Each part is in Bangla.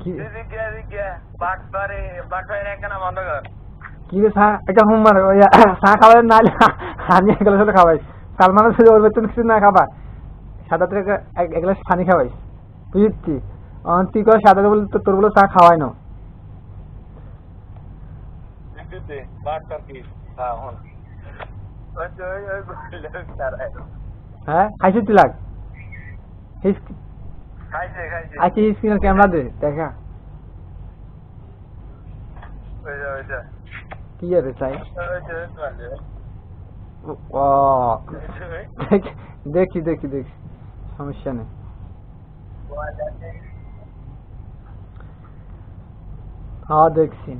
কি? এদিকে এদিকে বাটবারে বাটবারে একখানা বন্ধ কর। কি রে চা এটা হুমার চা খাবার নাহলে আমি এক গ্লাস খাওয়াই। সালমানের সাথে ওর বেতন কিছু না খাবার সাদা থেকে এক এক গ্লাস পানি খাওয়াই বুঝছি তুই কর সাদা বলে তোর বলে চা খাওয়াই না। হ্যাঁ হ্যাঁ খাইছিস তুই লাগ? আচ্ছা স্ক্রিনের ক্যামেরা দে দেখা। কি আছে চাই? দেখ- দেখছি দেখছি সমস্যা নেই। হ্যাঁ দেখছি।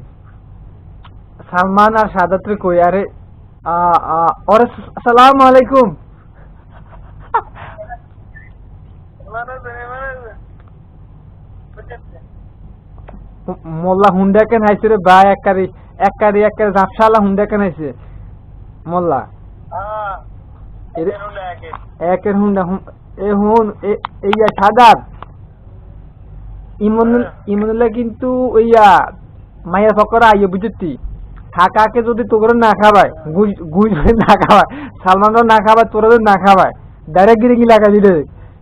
সালমান আর সাদাত্রে কই? আরে আ আ ওরে সালাম আলাইকুম মানে মানে ম- মোল্লা হুন্ডা কেন হাইছে রে ভাই? এক কারি এক কারি এক কারি ঝাপসালা হুন্ডা কেন হাইছে মোল্লা? হ্যাঁ। একের হুন্ডা এ হুন এইয়া সাদাত ইমনুল্লাহ কিন্তু ওইয়া মাইয়া ফকরা আইয়ে বুঝতি। থাকাকে যদি তোর না খাবায় গুজ না খাবায় সালমানও না খাবায় তোরা না খাবায় ডাইরেক্ট গিরে কি লাগা দিলে।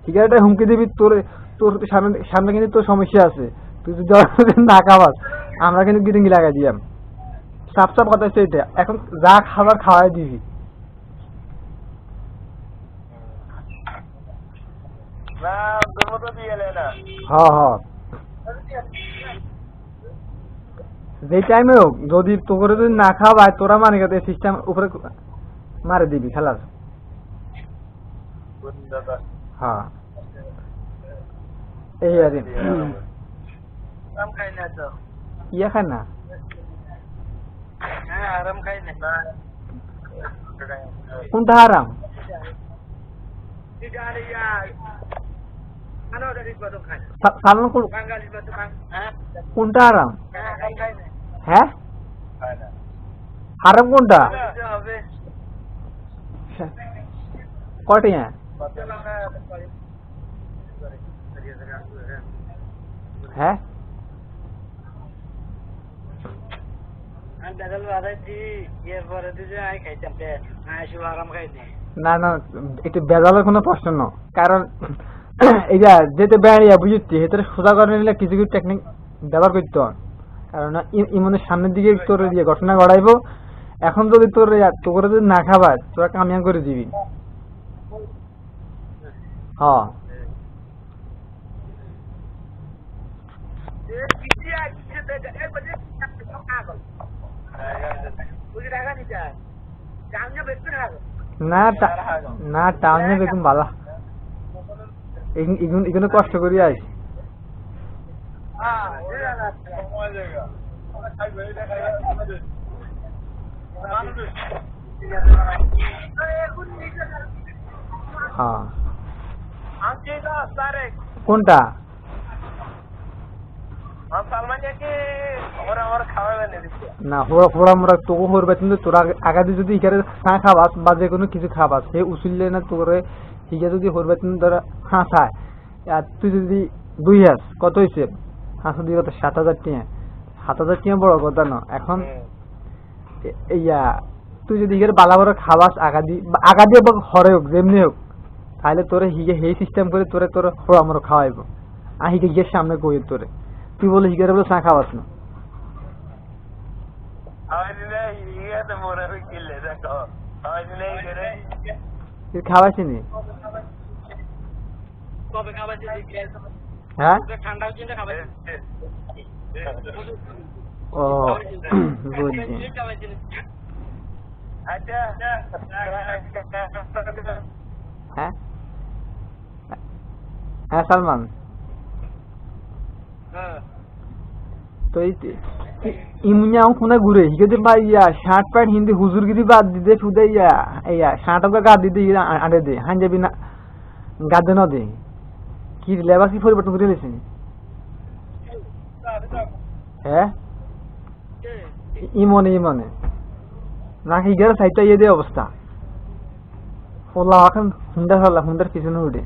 ঠিক আছে হুমকি দিবি তোর তোর সামনে সামনে কিন্তু তোর সমস্যা আছে। তুই ওরা না খাবাস আমরা কিন্তু গিরিঙ্গি লাগাই দিয়াম। সাপ সাপ কথা হচ্ছে এটা এখন যা খাবার খাওয়াই দিবি। হ যে টাইমে হোক যদি তোকে যদি না খাওয়ায় তোরা মানে গেছে সিস্টেম উপরে মারে দিবি খেলার হ্যাঁ এই আর কি। আরাম খাই না তো ইয়ে খায় না হ্যাঁ আরাম খাই না কোনটা আরাম সা- সালমান কোন- কোনটা আরাম হ্যাঁ আরাম না না একটু বেজালের কোনো প্রশ্ন না। কারণ এই যে যেতে বেড়িয়া বুঝছি সেটা সোজা করে নিলে কিছু কিছু টেকনিক ব্যবহার করতে হয়। কারণ ইমনের সামনের দিকে তোর দিয়ে ঘটনা ঘটাইবো। এখন যদি তোর ইয়া- তোর যদি না খাবার তোরা কামিয়ান করে দিবি হ্যাঁ টা- না টাউনে বেগুন বালা এগুন এগুলো কষ্ট করি আস হ্যাঁ কোনটা? না হোড়া হোড়া মোড়া তোকে হরবে কিন্তু তোরা আগাদি যদি ইকারে চা খাবাস বা যে কোনো কিছু খাবাস সে উসুললে না তোরে হিগে যদি হরবে কিন্তু তোরা হাঁ আর তুই যদি দুই হাস কত হয়েছে হাঁসো দুই কত সাত হাজার টিয়া সাত হাজার টিয়া বড় কথা না এখন ইয়া তুই যদি হিগের বালা বড় খাবাস আগাদি আগাদি হোক হরে হোক যেমনি হোক তাহলে তোরে হিগে সেই সিস্টেম করে তোরে তোর হোড়া মোড়ো খাওয়াইবো আর হিগে হিগের সামনে কই তোরে তুই বলে হিগের বলে চা খাওয়াস না। খাওয়াইছি নি হ্যাঁ ঠান্ডা চিন্তা খাবার ও বুঝছি। আচ্ছা হ্যাঁ? হ্যাঁ সালমান। হ্যাঁ তো এই ইমুনিয়া কোনে ঘুরে হিগে যে ভাই ইয়া, শার্ট প্যান্ট হিন্দি হুজুরগিরি বাদ দিতে শুধু ইয়া ইয়া শার্টকে গা দিতে ইয়া আড়ে দে হান যাবি না গাদে ন দে। কি লেবাস কি পরিবর্তন করে দিয়েছে হ্যাঁ? ইমনে ইমনে। না হিগের সাইডটা ইয়ে দে অবস্থা। ফোলা এখন হুন্ডা ফেলা হুন্ডার পিছনে উঠে।